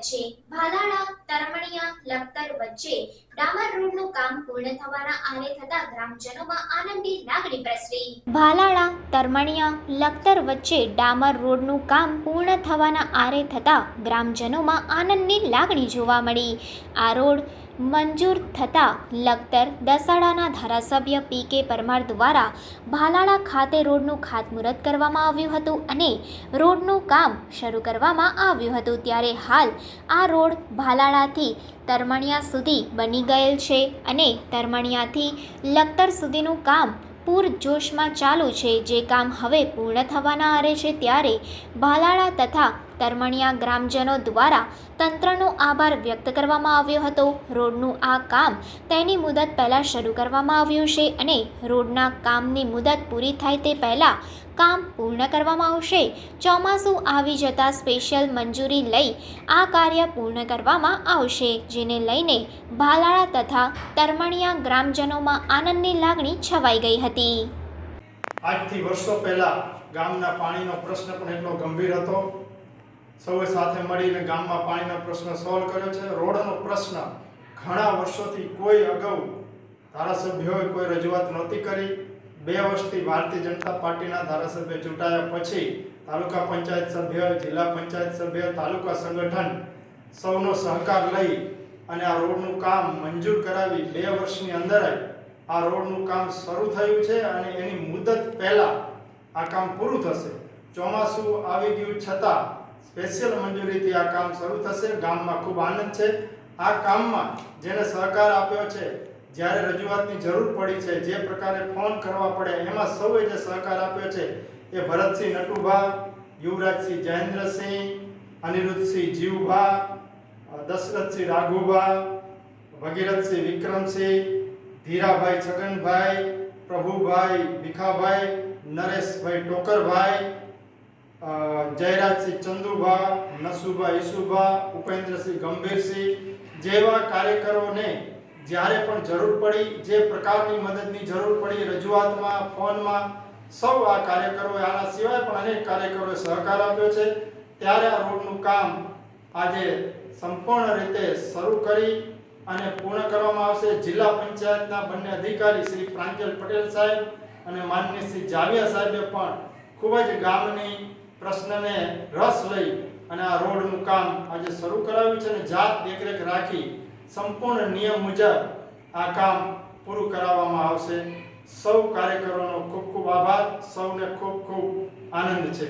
છે. ભાલાળા, તરમણિયા, લખતર વચ્ચે ડામર રોડનું કામ પૂર્ણ થવાના આરે થતા ગ્રામજનોમાં આનંદની લાગણી પ્રસરી. ભાલાળા, તરમણિયા, લખતર વચ્ચે ડામર રોડનું કામ પૂર્ણ થવાના આરે થતા ગ્રામજનોમાં આનંદની લાગણી જોવા મળી. આ રોડ મંજૂર થતાં લખતર દસાડાના ધારાસભ્ય પી કે પરમાર દ્વારા ભાલાળા ખાતે રોડનું ખાતમુહૂર્ત કરવામાં આવ્યું હતું અને રોડનું કામ શરૂ કરવામાં આવ્યું હતું. ત્યારે હાલ આ રોડ ભાલાળાથી તરમણિયા સુધી બની ગયેલ છે અને તરમણિયાથી લખતર સુધીનું કામ પૂરજોશમાં ચાલુ છે. જે કામ હવે પૂર્ણ થવાના આરે છે ત્યારે ભાલાળા તથા તરમણિયા ગ્રામજનો દ્વારા તંત્રનો આભાર વ્યક્ત કરવામાં આવ્યો હતો. રોડનું આ કામ તેની મુદત પહેલાં શરૂ કરવામાં આવ્યું છે અને રોડના કામની મુદત પૂરી થાય તે પહેલાં કામ પૂર્ણ કરવામાં આવશે. ચોમાસું આવી જતાં સ્પેશિયલ મંજૂરી લઈ આ કાર્ય પૂર્ણ કરવામાં આવશે, જેને લઈને ભાલાળા તથા તરમણિયા ગ્રામજનોમાં આનંદની લાગણી છવાઈ ગઈ હતી. આજથી વર્ષો પહેલા ગામના પાણીનો પ્રશ્ન પણ એટલો ગંભીર હતો સૌએ સાથે મળીને ગામમાં પાણીનો પ્રશ્ન સોલ્વ કર્યો છે. રોડનો પ્રશ્ન ઘણા વર્ષોથી કોઈ અગાઉ ધારાસભ્યોએ કોઈ રજૂઆત નહોતી કરી. બે વર્ષથી ભારતીય જનતા પાર્ટીના ધારાસભ્ય ચૂંટાયા પછી તાલુકા પંચાયત સભ્ય, જિલ્લા પંચાયત સભ્ય, તાલુકા સંગઠન સૌનો સહકાર લઈ અને આ રોડનું કામ મંજૂર કરાવી બે વર્ષની અંદર જ આ રોડનું કામ શરૂ થયું છે અને એની મુદત પહેલાં આ કામ પૂરું થશે. ચોમાસું આવી ગયું છતાં સ્પેશિયલ મંજૂરીથી આ કામ શરૂ થશે. ગામમાં ખૂબ આનંદ છે. આ કામમાં જેને સહકાર આપ્યો છે, જ્યારે રજૂઆતની જરૂર પડી છે, જે પ્રકારે ફોન કરવા પડે, એમાં સૌએ જે સહકાર આપ્યો છે, એ ભરતસિંહ નટુભા, યુવરાજસિંહ જયેન્દ્રસિંહ, અનિરુદ્ધસિંહ જીવભા દશરથસિંહ રાઘુભા, ભગીરથસિંહ વિક્રમસિંહ, ધીરાભાઈ છગનભાઈ, પ્રભુભાઈ ભીખાભાઈ, નરેશભાઈ ટોકરભાઈ જયરાજસિંહ ચંદુભા નસુભા ઈસુભા ઉપેન્દ્રસિંહ ગંભીરસિંહ જેવા કાર્યકરોને જ્યારે પણ જરૂર પડી, જે પ્રકારની મદદની જરૂર પડી, રજૂઆતમાં, ફોનમાં, સૌ આ કાર્યકરોએ આના સિવાય પણ અનેક કાર્યકરોએ સહકાર આપ્યો છે. ત્યારે આ રોડનું કામ આજે સંપૂર્ણ રીતે શરૂ કરી અને પૂર્ણ કરવામાં આવશે. જિલ્લા પંચાયતના બંને અધિકારી શ્રી પ્રાંજલ પટેલ સાહેબ અને માનનીય શ્રી જાવિયા સાહેબે પણ ખૂબ જ ગામની પ્રશ્નને રસ લઈ અને આ રોડનું કામ આજે શરૂ કરાવ્યું છે અને જાત દેખરેખ રાખી સંપૂર્ણ નિયમ મુજબ આ કામ પૂરું કરાવવામાં આવશે. સૌ કાર્યકરોનો ખૂબ ખૂબ આભાર. સૌને ખૂબ ખૂબ આનંદ છે.